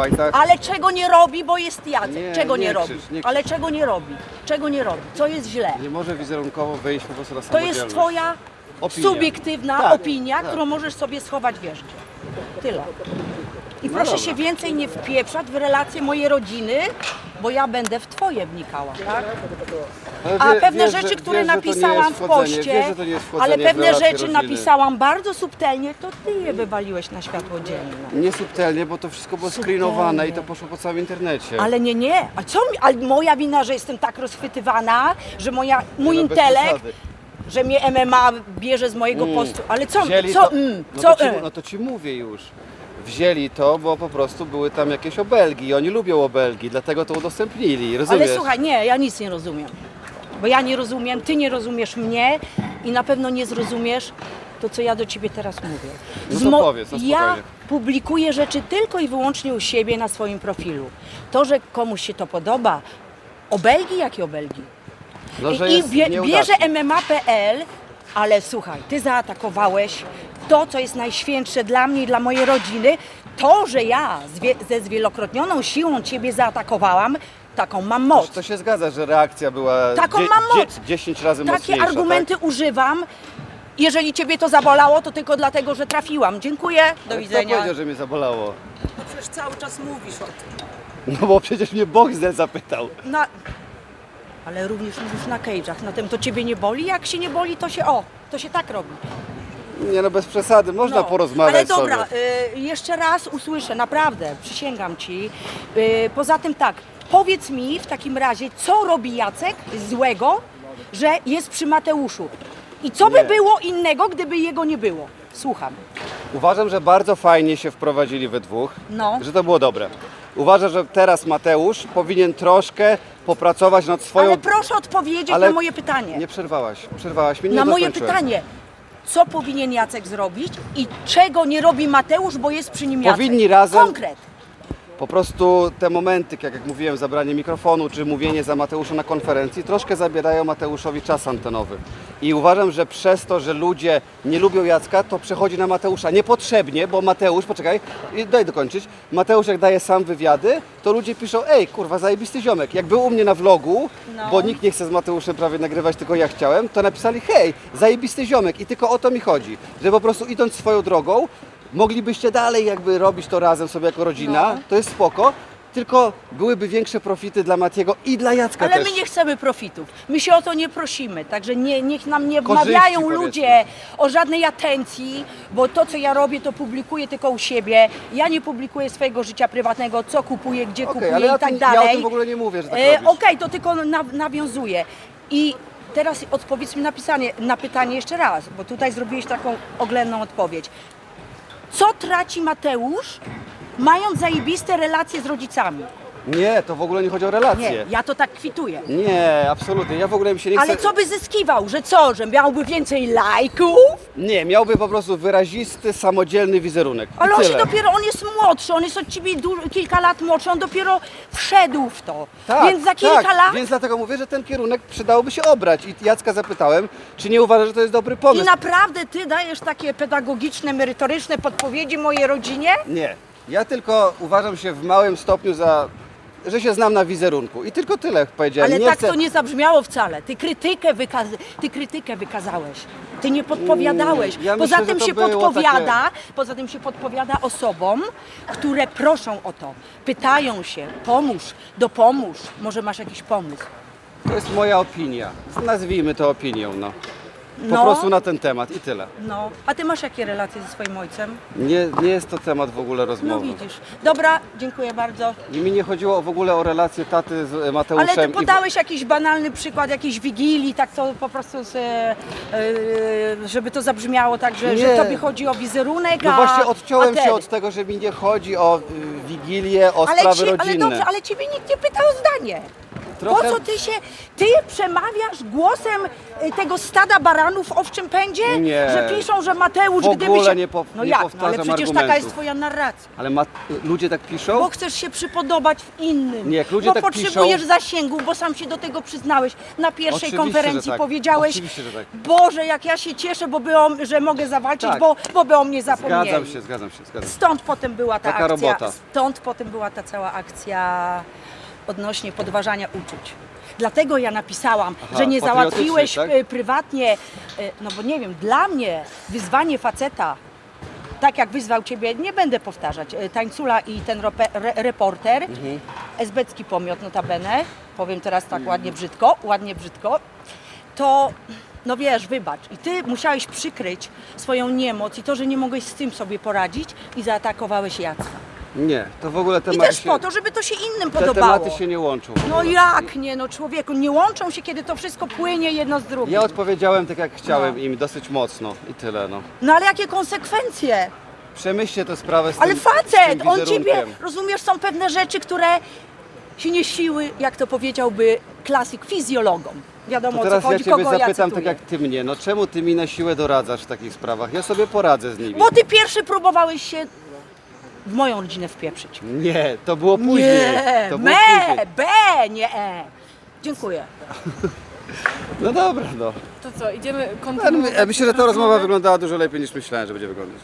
majtach. Ale czego nie robi, bo jest Jacek. Nie, czego nie, nie robi? krzycz, nie Ale czego nie robi? Czego nie robi? Co jest źle? Nie może wizerunkowo wyjść po prostu na To jest twoja Opinia. subiektywna Tak, opinia, tak. którą możesz sobie schować w wierzcie. Tyle. I No proszę dobra. się więcej nie wpieprzać w relacje mojej rodziny, bo ja będę w twoje wnikała, tak? Ale A wie- pewne wiesz, rzeczy, że- które nie napisałam w poście, nie wchodzenie ale pewne rzeczy rodziny. napisałam bardzo subtelnie, to ty je wywaliłeś na światło dzienne. Nie subtelnie, bo to wszystko było Subtelnie. screenowane i to poszło po całym internecie. Ale nie, nie. A co mi, ale moja wina, że jestem tak rozchwytywana, że moja, mój no, bez intelekt, że mnie MMA bierze z mojego Mm. postu. Ale co, Wzięli co, to, mm, no, co, to ci, mm. no to ci mówię już. Wzięli to, bo po prostu były tam jakieś obelgi i oni lubią obelgi, dlatego to udostępnili, rozumiesz? Ale słuchaj, nie, ja nic nie rozumiem. Bo ja nie rozumiem, ty nie rozumiesz mnie i na pewno nie zrozumiesz to, co ja do ciebie teraz mówię. No to powiedz, no ja spokojnie. publikuję rzeczy tylko i wyłącznie u siebie na swoim profilu. To, że komuś się to podoba, obelgi, jakie obelgi? no, że I jest bie, bierze. MMA.pl, ale słuchaj, ty zaatakowałeś to, co jest najświętsze dla mnie i dla mojej rodziny. To, że ja zwie, ze zwielokrotnioną siłą ciebie zaatakowałam, taką mam moc. To się zgadza, że reakcja była Taką dzie- mam moc. dzie- 10 razy Takie mocniejsza. argumenty używam. Jeżeli ciebie to zabolało, to tylko dlatego, że trafiłam. Dziękuję. Tak? Do Ale widzenia. Kto powiedział, że mnie zabolało? No przecież cały czas mówisz o tym. No bo przecież mnie Boxdel zapytał. Na... Ale również mówisz na cage'ach. Na tym to ciebie nie boli? Jak się nie boli, to się o, to się tak robi. Nie no, bez przesady, można No, porozmawiać Ale dobra, sobie. y, jeszcze raz usłyszę, naprawdę, przysięgam ci. Y, poza tym tak, powiedz mi w takim razie, co robi Jacek złego, że jest przy Mateuszu? I co by Nie. było innego, gdyby jego nie było? Słucham. Uważam, że bardzo fajnie się wprowadzili we dwóch, No. że to było dobre. Uważam, że teraz Mateusz powinien troszkę popracować nad swoją... Ale proszę odpowiedzieć Ale na moje pytanie. Nie przerwałaś, przerwałaś mnie, nie na moje dokończyłem. pytanie. Co powinien Jacek zrobić i czego nie robi Mateusz, bo jest przy nim Jacek? Powinni razem- Konkret. Po prostu te momenty, jak, jak mówiłem, zabranie mikrofonu czy mówienie za Mateusza na konferencji, troszkę zabierają Mateuszowi czas antenowy. I uważam, że przez to, że ludzie nie lubią Jacka, to przechodzi na Mateusza niepotrzebnie, bo Mateusz, poczekaj, daj dokończyć, Mateusz jak daje sam wywiady, to ludzie piszą, ej, kurwa, zajebisty ziomek. Jak był u mnie na vlogu, No. bo nikt nie chce z Mateuszem prawie nagrywać, tylko ja chciałem, to napisali, hej, zajebisty ziomek. I tylko o to mi chodzi, że po prostu idąc swoją drogą, moglibyście dalej jakby robić to razem sobie jako rodzina, No. to jest spoko, tylko byłyby większe profity dla Matiego i dla Jacka Ale też. my nie chcemy profitów. My się o to nie prosimy. Także nie, niech nam nie Korzyści, wmawiają powiedzmy. ludzie o żadnej atencji, bo to, co ja robię, to publikuję tylko u siebie. Ja nie publikuję swojego życia prywatnego, co kupuję, gdzie Okej, kupuję ale ja, i tak tym, ja o dalej. tym w ogóle nie mówię, że tak E, robisz. Okej, to tylko na, nawiązuję. I teraz odpowiedz mi na, pisanie, na pytanie jeszcze raz, bo tutaj zrobiłeś taką oględną odpowiedź. Co traci Mateusz, mając zajebiste relacje z rodzicami? Nie, to w ogóle nie chodzi o relacje. Nie, ja to tak kwituję. Nie, absolutnie. Ja w ogóle mi się nie chcę... Ale co by zyskiwał? Że co? Że miałby więcej lajków? Nie, miałby po prostu wyrazisty, samodzielny wizerunek. I Ale on się tyle. dopiero, on jest młodszy, on jest od ciebie du- kilka lat młodszy, on dopiero wszedł w to. Tak, Więc za kilka tak. lat Więc dlatego mówię, że ten kierunek przydałoby się obrać. I Jacka zapytałem, czy nie uważa, że to jest dobry i pomysł. naprawdę ty dajesz takie pedagogiczne, merytoryczne podpowiedzi mojej rodzinie? Nie. Ja tylko uważam się w małym stopniu za... że się znam na wizerunku. I tylko tyle powiedziałem. Ale nie tak chcę... to nie zabrzmiało wcale. Ty krytykę, wykaz- ty krytykę wykazałeś. Ty nie podpowiadałeś. Ja poza myślę, tym się podpowiada, poza tym się podpowiada osobom, które proszą o to. Pytają się, pomóż, dopomóż. Może masz jakiś pomysł. To jest moja opinia. Nazwijmy to opinią, no. Po No. prostu na ten temat i tyle. No, a ty masz jakie relacje ze swoim ojcem? Nie, nie jest to temat w ogóle No rozmowy. widzisz. Dobra, dziękuję bardzo. I mi nie chodziło w ogóle o relację taty z e, Mateuszem. Ale ty i- podałeś jakiś banalny przykład jakiejś wigilii, tak to po prostu, z, e, e, żeby to zabrzmiało tak, że, że Nie. tobie chodzi o wizerunek, No a, właśnie odciąłem a ten. się od tego, że mi nie chodzi o y, wigilię, o ale, sprawy ci, ale rodzinne. dobrze, ale ciebie nikt nie pytał o zdanie. Trochę- Po co ty się, ty przemawiasz głosem y, tego stada baranów w owczym pędzie? Nie. Że piszą, że Mateusz, W gdyby ogóle się... nie pow- no nie jak, no, ale powtarzam przecież taka argumentów. jest twoja narracja. Ale ma, ludzie tak piszą? Bo chcesz się przypodobać w innym. Nie, jak ludzie bo tak potrzebujesz piszą- zasięgu, bo sam się do tego przyznałeś. Na pierwszej Oczywiście, konferencji tak. powiedziałeś, Oczywiście, że tak. Boże, jak ja się cieszę, bo by o, że mogę zawalczyć, Tak. bo, bo by o mnie zapomnieli. Zgadzam się, zgadzam się, zgadzam się. Stąd potem była ta Taka akcja. robota. Stąd potem była ta cała akcja odnośnie podważania uczuć. Dlatego ja napisałam, Aha, że nie załatwiłeś tak? y, prywatnie, y, no bo nie wiem, dla mnie wyzwanie faceta, tak jak wyzwał ciebie, nie będę powtarzać, y, tańcula i ten rope, re, reporter, Mhm. esbecki pomiot notabene, powiem teraz tak ładnie brzydko, ładnie brzydko, to no wiesz, wybacz. I ty musiałeś przykryć swoją niemoc i to, że nie mogłeś z tym sobie poradzić i zaatakowałeś Jacka. Nie, to w ogóle I tematy też się, po to, żeby to się innym te podobało. tematy się nie łączą. w No ogóle. jak nie, no człowieku, nie łączą się, kiedy to wszystko płynie jedno z drugim. Ja odpowiedziałem tak jak chciałem No. im dosyć mocno i tyle no. No ale jakie konsekwencje? Przemyślcie tę sprawę z Ale tym, z tym facet, on ciebie, wizerunkiem. rozumiesz, są pewne rzeczy, które się nie siły, jak to powiedziałby klasyk, fizjologom. Wiadomo To o co teraz ja chodzi, Ciebie kogo ja zapytam cytuję. tak jak Ty mnie, no czemu Ty mi na siłę doradzasz w takich sprawach? Ja sobie poradzę z nimi. Bo ty pierwszy próbowałeś się w moją rodzinę wpieprzyć. Nie, to było później. Nie, to było me, później. B, nie E. Dziękuję. No dobra, no. To co, idziemy Ale kontynuować? my- Myślę, że ta rozmowa wyglądała dużo lepiej niż myślałem, że będzie wyglądać.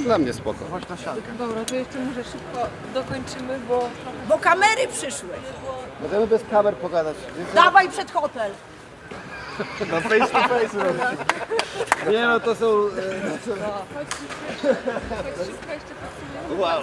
Dla mnie spoko. Dobra, to jeszcze może szybko dokończymy, bo Bo kamery przyszły. Możemy bez kamer pogadać. Dawaj przed hotel. Na face to face robić. Nie no, to są... e. Wow.